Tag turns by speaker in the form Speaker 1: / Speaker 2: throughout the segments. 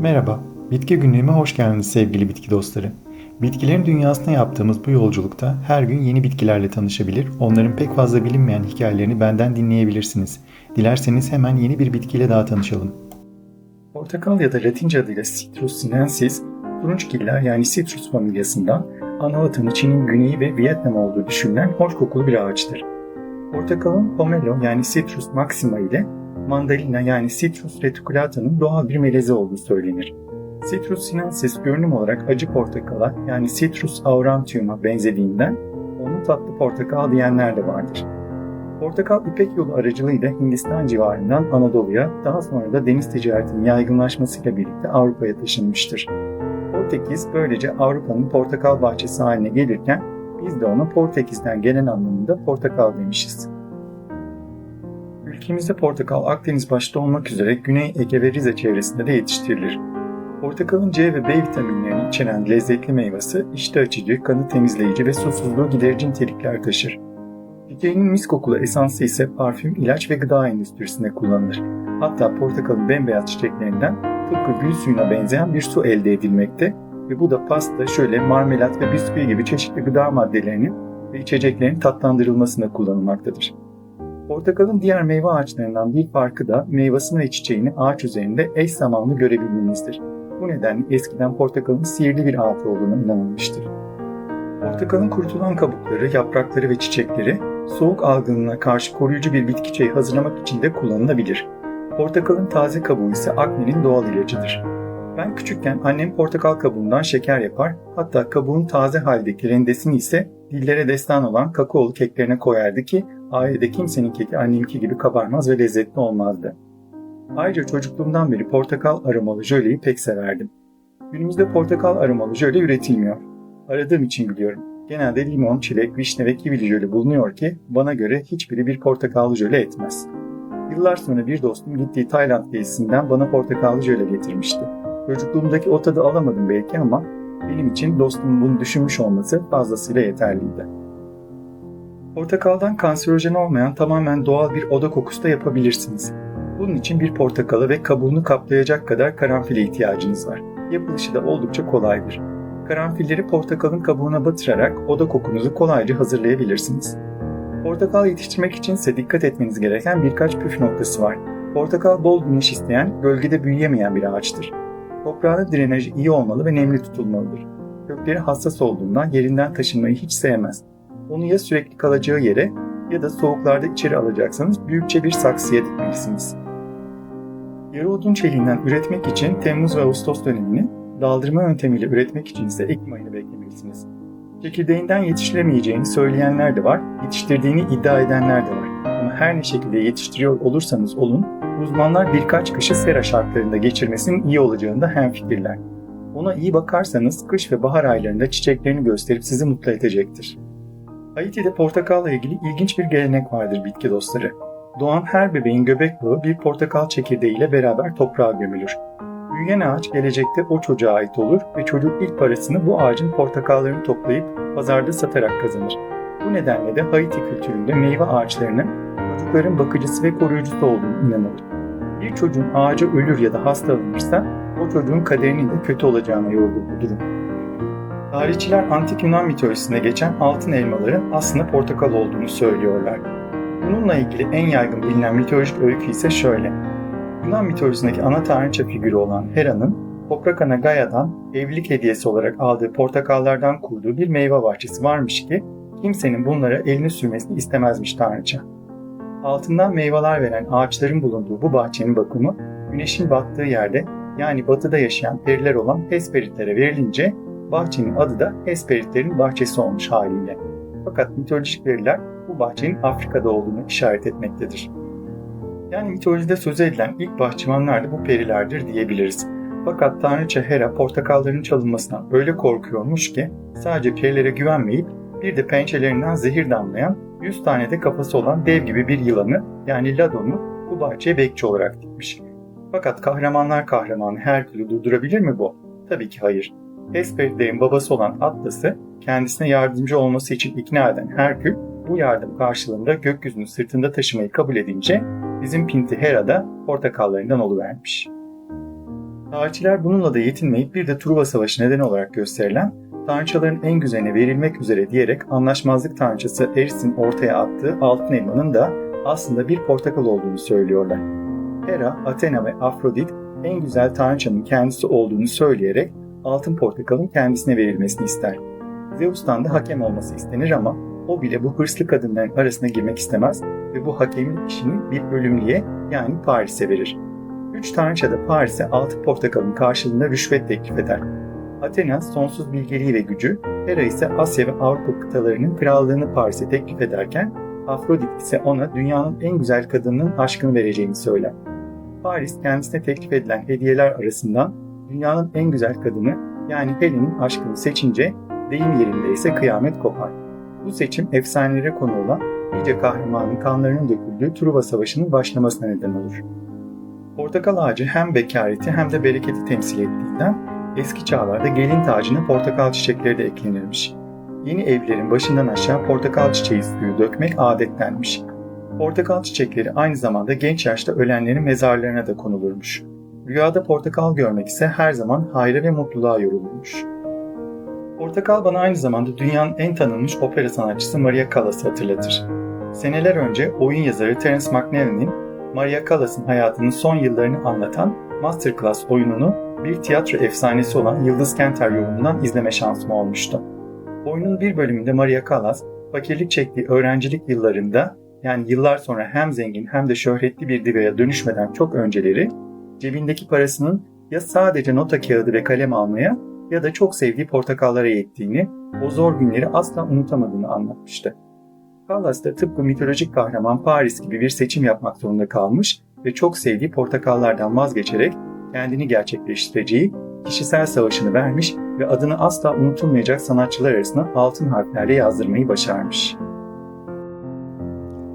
Speaker 1: Merhaba, Bitki Günlüğü'me hoş geldiniz sevgili bitki dostları. Bitkilerin dünyasına yaptığımız bu yolculukta her gün yeni bitkilerle tanışabilir, onların pek fazla bilinmeyen hikayelerini benden dinleyebilirsiniz. Dilerseniz hemen yeni bir bitkiyle daha tanışalım. Portakal ya da Latince adıyla Citrus sinensis, turunçgiller yani Citrus familyasından ana vatanı Çin'in güneyi ve Vietnam olduğu düşünülen hoş kokulu bir ağaçtır. Portakalın pomelo yani Citrus maxima ile mandalina yani Citrus reticulata'nın doğal bir melezi olduğu söylenir. Citrus sinensis görünüm olarak acı portakala yani Citrus aurantium'a benzediğinden onu tatlı portakal diyenler de vardır. Portakal İpek yolu aracılığıyla Hindistan civarından Anadolu'ya daha sonra da deniz ticaretinin yaygınlaşmasıyla birlikte Avrupa'ya taşınmıştır. Portekiz böylece Avrupa'nın portakal bahçesi haline gelirken biz de ona Portekiz'den gelen anlamında portakal demişiz. Ülkemizde portakal Akdeniz başta olmak üzere Güney Ege ve Rize çevresinde de yetiştirilir. Portakalın C ve B vitaminlerini içeren lezzetli meyvesi iştah açıcı, kanı temizleyici ve susuzluğu giderici nitelikler taşır. Çiçeğinin mis kokulu esansı ise parfüm, ilaç ve gıda endüstrisinde kullanılır. Hatta portakalın bembeyaz çiçeklerinden tıpkı gül suyuna benzeyen bir su elde edilmekte ve bu da pasta, şöyle marmelat ve bisküvi gibi çeşitli gıda maddelerinin ve içeceklerin tatlandırılmasında kullanılmaktadır. Portakalın diğer meyve ağaçlarından bir farkı da meyvesini ve çiçeğini ağaç üzerinde eş zamanlı görebilmenizdir. Bu nedenle eskiden portakalın sihirli bir ağaç olduğuna inanılmıştır. Portakalın kurutulan kabukları, yaprakları ve çiçekleri soğuk algınlığına karşı koruyucu bir bitki çayı hazırlamak için de kullanılabilir. Portakalın taze kabuğu ise aknenin doğal ilacıdır. Ben küçükken annem portakal kabuğundan şeker yapar, hatta kabuğun taze haldeki rendesini ise dillere destan olan kakaolu keklerine koyardı ki ailede kimsenin keki annemki gibi kabarmaz ve lezzetli olmazdı. Ayrıca çocukluğumdan beri portakal aromalı jöleyi pek severdim. Günümüzde portakal aromalı jöle üretilmiyor. Aradığım için biliyorum. Genelde limon, çilek, vişne ve kivili jöle bulunuyor ki bana göre hiçbiri bir portakallı jöle etmez. Yıllar sonra bir dostum gittiği Tayland gezisinden bana portakallı jöle getirmişti. Çocukluğumdaki o tadı alamadım belki ama benim için dostumun bunu düşünmüş olması fazlasıyla yeterliydi. Portakaldan kanserojen olmayan tamamen doğal bir oda kokusu da yapabilirsiniz. Bunun için bir portakalı ve kabuğunu kaplayacak kadar karanfile ihtiyacınız var. Yapılışı da oldukça kolaydır. Karanfilleri portakalın kabuğuna batırarak oda kokunuzu kolayca hazırlayabilirsiniz. Portakal yetiştirmek için ise dikkat etmeniz gereken birkaç püf noktası var. Portakal bol güneş isteyen, gölgede büyüyemeyen bir ağaçtır. Toprağın drenajı iyi olmalı ve nemli tutulmalıdır. Kökleri hassas olduğundan yerinden taşınmayı hiç sevmez. Onu ya sürekli kalacağı yere ya da soğuklarda içeri alacaksanız büyükçe bir saksıya dikmelisiniz. Yarı odun çeliğinden üretmek için Temmuz ve Ağustos dönemini, daldırma yöntemiyle üretmek için ise Ekim ayını beklemelisiniz. Çekirdeğinden yetiştiremeyeceğini söyleyenler de var, yetiştirdiğini iddia edenler de var. Ama her ne şekilde yetiştiriyor olursanız olun, uzmanlar birkaç kışı sera şartlarında geçirmesinin iyi olacağında hemfikirler. Ona iyi bakarsanız kış ve bahar aylarında çiçeklerini gösterip sizi mutlu edecektir. Haiti'de portakalla ilgili ilginç bir gelenek vardır bitki dostları. Doğan her bebeğin göbek bağı bir portakal çekirdeğiyle beraber toprağa gömülür. Büyüyen ağaç gelecekte o çocuğa ait olur ve çocuk ilk parasını bu ağacın portakallarını toplayıp pazarda satarak kazanır. Bu nedenle de Haiti kültüründe meyve ağaçlarının çocukların bakıcısı ve koruyucusu olduğunu inanılır. Bir çocuğun ağaca ölür ya da hastalanırsa o çocuğun kaderinin de kötü olacağına yorulur bu durum. Tarihçiler antik Yunan mitolojisinde geçen altın elmaların aslında portakal olduğunu söylüyorlar. Bununla ilgili en yaygın bilinen mitolojik öykü ise şöyle. Yunan mitolojisindeki ana tanrıça figürü olan Hera'nın toprak ana Gaia'dan evlilik hediyesi olarak aldığı portakallardan kurduğu bir meyve bahçesi varmış ki kimsenin bunlara elini sürmesini istemezmiş tanrıça. Altından meyveler veren ağaçların bulunduğu bu bahçenin bakımı güneşin battığı yerde yani batıda yaşayan periler olan Hesperitlere verilince bahçenin adı da Hesperitlerin bahçesi olmuş haliyle. Fakat mitolojik veriler bu bahçenin Afrika'da olduğunu işaret etmektedir. Yani mitolojide söz edilen ilk bahçıvanlar da bu perilerdir diyebiliriz. Fakat Tanrıça Hera portakalların çalınmasından öyle korkuyormuş ki sadece perilere güvenmeyip bir de pençelerinden zehir damlayan 100 tane de kafası olan dev gibi bir yılanı yani Ladon'u bu bahçeye bekçi olarak dikmiş. Fakat kahramanlar kahramanı Herkül'ü durdurabilir mi bu? Tabii ki hayır. Hesperitlerin babası olan Atlas'ı kendisine yardımcı olması için ikna eden Herkül bu yardım karşılığında gökyüzünü sırtında taşımayı kabul edince bizim Pinti Hera da portakallarından oluvermiş. Tarihçiler bununla da yetinmeyip bir de Truva Savaşı nedeni olarak gösterilen tanrıçaların en güzeline verilmek üzere diyerek anlaşmazlık tanrıçası Eris'in ortaya attığı altın elmanın da aslında bir portakal olduğunu söylüyorlar. Hera, Athena ve Afrodit en güzel tanrıçanın kendisi olduğunu söyleyerek altın portakalın kendisine verilmesini ister. Zeus'tan da hakem olması istenir ama o bile bu hırslı kadınların arasına girmek istemez ve bu hakemin işini bir ölümlüye yani Paris'e verir. Üç tanrıça da Paris'e altın portakalın karşılığında rüşvet teklif eder. Athena sonsuz bilgeliği ve gücü, Hera ise Asya ve Avrupa kıtalarının krallığını Paris'e teklif ederken Afrodit ise ona dünyanın en güzel kadınının aşkını vereceğini söyler. Paris kendisine teklif edilen hediyeler arasından dünyanın en güzel kadını yani Helen'in aşkını seçince deyim yerinde ise kıyamet kopar. Bu seçim efsanelere konu olan nice kahramanın kanlarının döküldüğü Truva Savaşı'nın başlamasına neden olur. Portakal ağacı hem bekareti hem de bereketi temsil ettiğinden eski çağlarda gelin tacına portakal çiçekleri de eklenirmiş. Yeni evlerin başından aşağı portakal çiçeği suyu dökmek adettenmiş. Portakal çiçekleri aynı zamanda genç yaşta ölenlerin mezarlarına da konulurmuş. Rüyada portakal görmek ise her zaman hayra ve mutluluğa yorulurmuş. Portakal bana aynı zamanda dünyanın en tanınmış opera sanatçısı Maria Callas'ı hatırlatır. Seneler önce oyun yazarı Terence McNally'nin Maria Callas'ın hayatının son yıllarını anlatan Masterclass oyununu bir tiyatro efsanesi olan Yıldız Kenter yorumundan izleme şansım olmuştu. Oyunun bir bölümünde Maria Callas, fakirlik çektiği öğrencilik yıllarında yani yıllar sonra hem zengin hem de şöhretli bir divaya dönüşmeden çok önceleri cebindeki parasının ya sadece nota kağıdı ve kalem almaya ya da çok sevdiği portakallara yettiğini, o zor günleri asla unutamadığını anlatmıştı. Callas da tıpkı mitolojik kahraman Paris gibi bir seçim yapmak zorunda kalmış ve çok sevdiği portakallardan vazgeçerek kendini gerçekleştireceği kişisel savaşını vermiş ve adını asla unutulmayacak sanatçılar arasına altın harflerle yazdırmayı başarmış.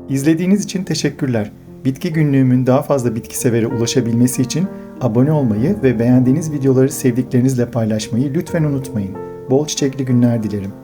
Speaker 1: İzlediğiniz için teşekkürler. Bitki günlüğümün daha fazla bitki severe ulaşabilmesi için abone olmayı ve beğendiğiniz videoları sevdiklerinizle paylaşmayı lütfen unutmayın. Bol çiçekli günler dilerim.